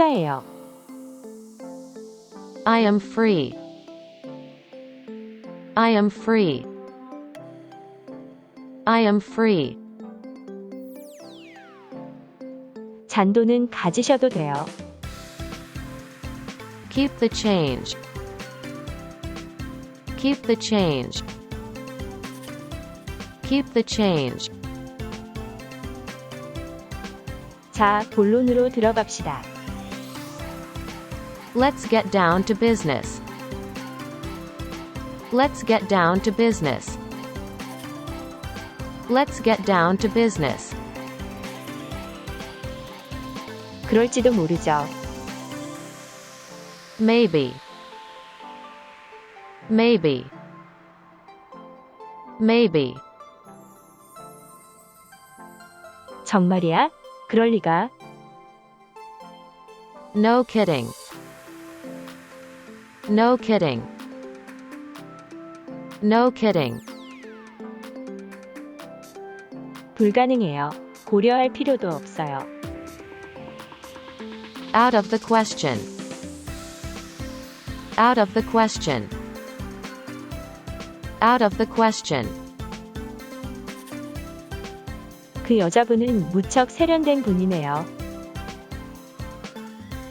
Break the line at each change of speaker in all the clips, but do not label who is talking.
한가해요.
I am free. I am free. I am free.
잔돈은 가지셔도 돼요.
Keep the change. Keep the change. Keep the change.
자, 본론으로 들어갑시다.
Let's get down to business. Let's get down to business. Let's get down to business.
그럴지도 모르죠.
Maybe. Maybe. Maybe.
정말이야? 그럴 리가.
No kidding. No kidding. No kidding.
불가능해요. 고려할 필요도 없어요.
Out of the question. Out of the question. Out of the question.
그 여자분은 무척 세련된 분이네요.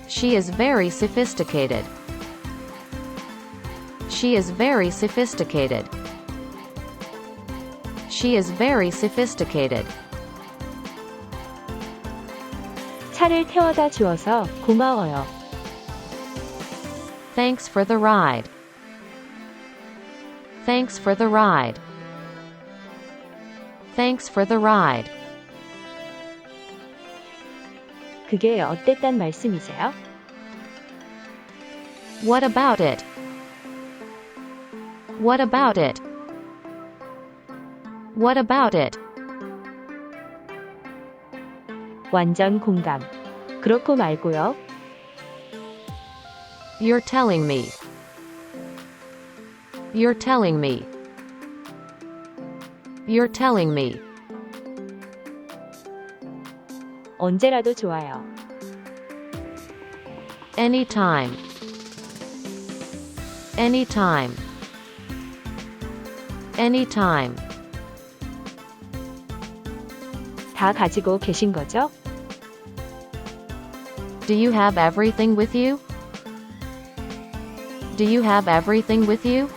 She is very sophisticated. She is very sophisticated. She is very sophisticated.
차를 태워다 주어서 고마워요.
Thanks for the ride. Thanks for the ride. Thanks for the ride.
그게 어땠단 말씀이세요?
What about it? What about it? What about it?
완전 공감. 그렇고 말고요.
You're telling me. You're telling me. You're telling me.
언제라도 좋아요.
Anytime. Anytime. Anytime.
다 가지고 계신 거죠?
Do you have everything with you? Do you have everything with you?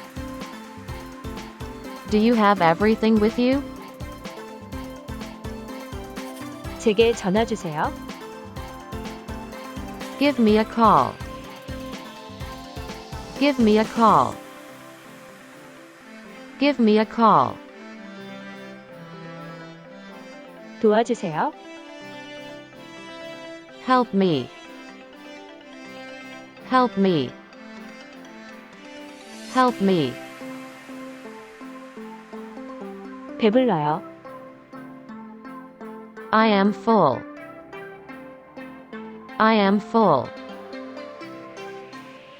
Do you have everything with you?
제게 전화 주세요.
Give me a call. Give me a call. Give me a call.
도와주세요.
Help me. Help me. Help me.
배불러요.
I am full. I am full.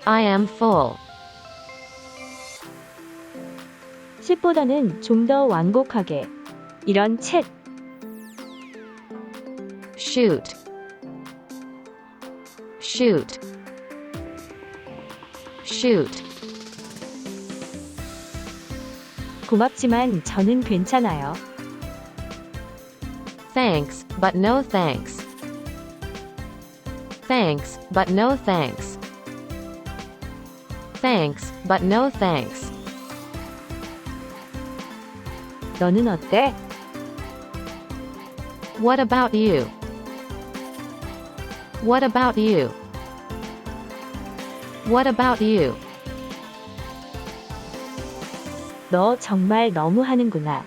I am full.
10보다는 좀 더 완곡하게. 이런 책,
Shoot. Shoot. Shoot.
고맙지만 저는 괜찮아요.
Thanks, but no thanks. Thanks, but no thanks. Thanks, but no thanks.
너는 어때?
What about you? What about you? What about you?
너 정말 너무 하는구나.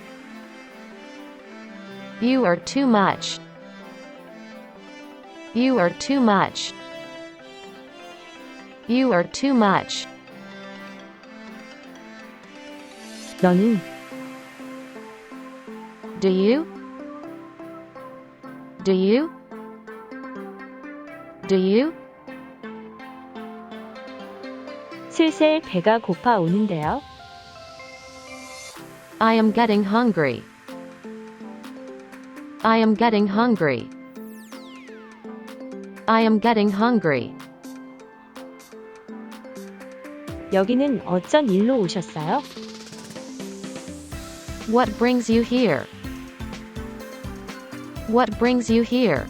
You are too much. You are too much. You are too much.
너는
Do you? Do you? Do you?
슬슬 배가 고파 오는데요.
I am getting hungry. I am getting hungry. I am getting hungry.
여기는 어쩐 일로 오셨어요?
What brings you here? What brings you here?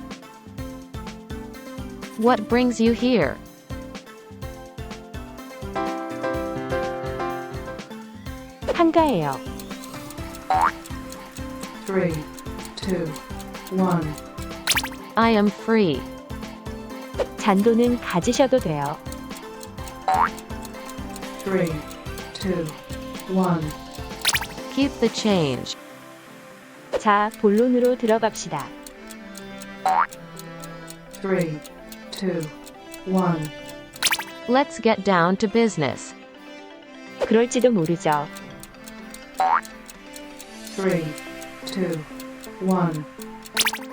What brings you here?
한가해요.
three, two, one.
I am free.
잔돈은 가지셔도 돼요.
Three, two, one.
Keep the change.
자, 본론으로 들어갑시다.
Three, two, one.
Let's get down to business.
그럴지도 모르죠.
Three, two, one.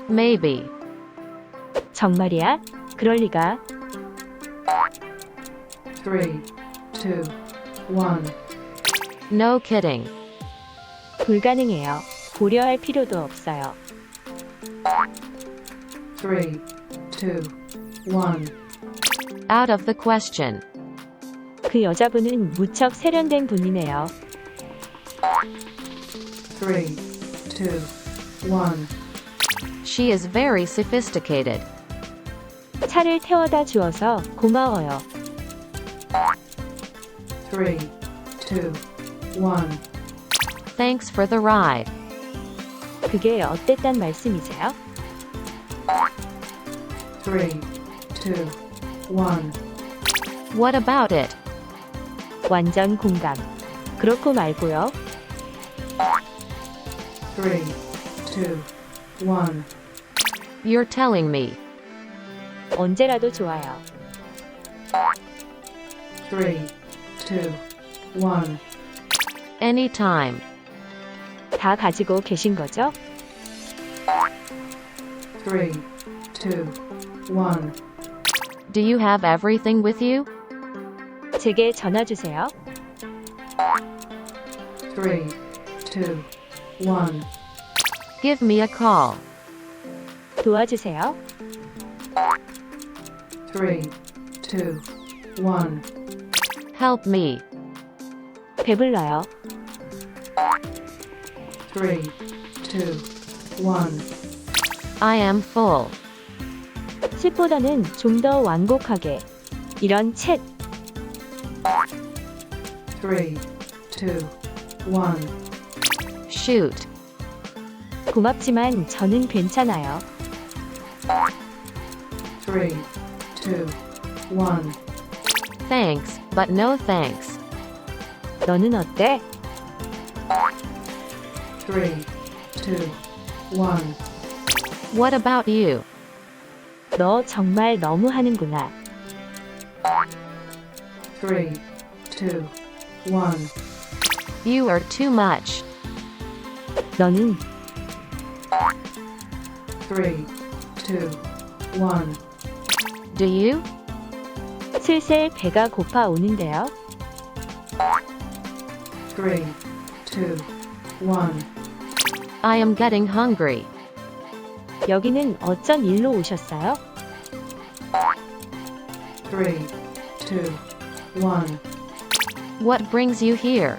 Maybe.
정말이야? 그럴 리가.
Three, two, one.
No kidding.
불가능해요. 고려할 필요도 없어요.
Three, two, one.
Out of the question.
그 여자분은 무척 세련된 분이네요.
Three, two, one.
She is very sophisticated.
차를 태워다 주어서 고마워요.
Three, two, one.
Thanks for the ride.
그게 어땠단 말씀이세요?
Three, two, one.
What about it?
완전 공감. 그렇고 말고요.
Three, two, one.
You're telling me.
언제라도 좋아요.
Three, two, one.
Anytime.
다 가지고 계신 거죠?
Three, two, one.
Do you have everything with you?
제게 전화 주세요.
Three, two, one.
Give me a call.
도와주세요.
Three, two, one.
Help me.
배불러요.
Three, two, one.
I am full.
쉿보다는 좀 더 완곡하게. 이런 챗.
Three, two, one.
Shoot.
고맙지만 저는 괜찮아요.
Three, two, one.
Thanks, but no thanks.
너는 어때?
Three, two, one.
What about you?
너 정말 너무 하는구나.
Three, two, one.
You are too much.
너는
Three, two, one.
Do you?
슬슬 배가 고파 오는데요.
Three, two, one.
I am getting hungry.
여기는 어쩐 일로 오셨어요?
Three, two, one.
What brings you here?